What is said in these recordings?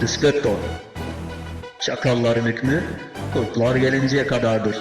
Disketto. Çakalların hükmü kurtlar gelinceye kadardır.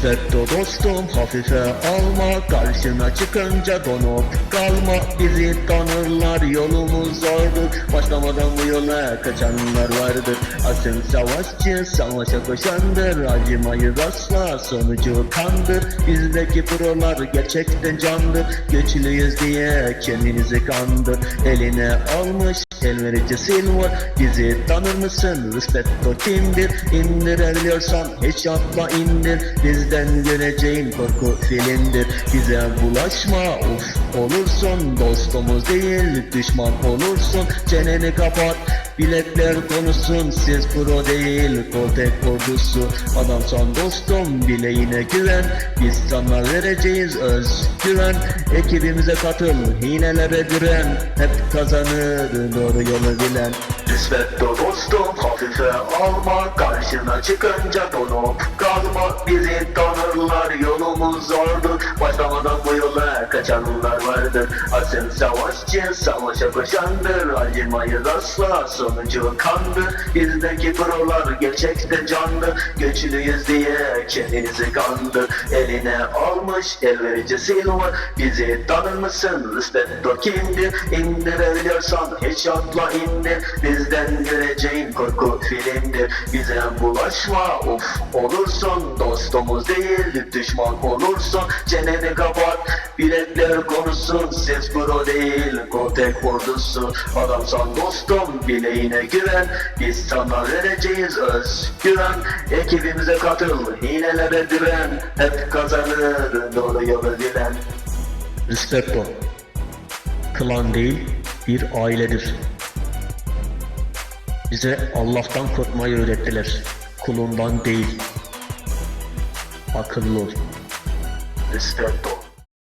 Disketto dostum hafife alma. Karşına çıkınca donup kalma. Bizi tanırlar yolumuz zordur. Başlamadan bu yola kaçanlar vardır. Asıl savaşçı savaşa koşandır. Acımayız asla sonucu kandır. Bizdeki prolar gerçekten candır. Güçlüyüz diye kendinizi kandır. Eline almış elverici silver. Bizi tanır mısın? Rispetto kimdir? İndirebiliyorsan hiç atla indir Bizden göreceğin korku filmdir Bize bulaşma uf olursun. Dostumuz değil düşman olursun. Çeneni kapat Biletler konusun siz pro değil Koltek ordusu. Adamsan dostum bileğine güven. Biz sana vereceğiz özgüven. Ekibimize katıl hilelere diren Hep kazanır doğru yolu bilen Rispetto dostum hafife alma Karşına çıkınca donup kalma. Bizi tanırlar yolumuz zordur. Başlamadan Asıl savaşçı savaşa koşandır Acımayız asla sonucu kandır Bizdeki prolar gerçekten candır Güçlüyüz diye kendinizi kandır Eline almış elverici silver Bizi tanır mısın? Rispetto kimdir? İndirebiliyorsan hiç atla indir Bizden göreceğin korku filmdir. Bize bulaşma uf olursun. Dostumuz değil düşman olursun. Çeneni kapat biletler konusun Siz pro değil Kotek ordusu Adamsan dostum bileğine güven Biz sana vereceğiz özgüven Ekibimize katıl hilelere diren Hep kazanır doğru yolu bilen Rispetto Klan değil bir ailedir bize Allah'tan korkmayı öğrettiler. Kulundan değil. Akıllı ol. Rispetto.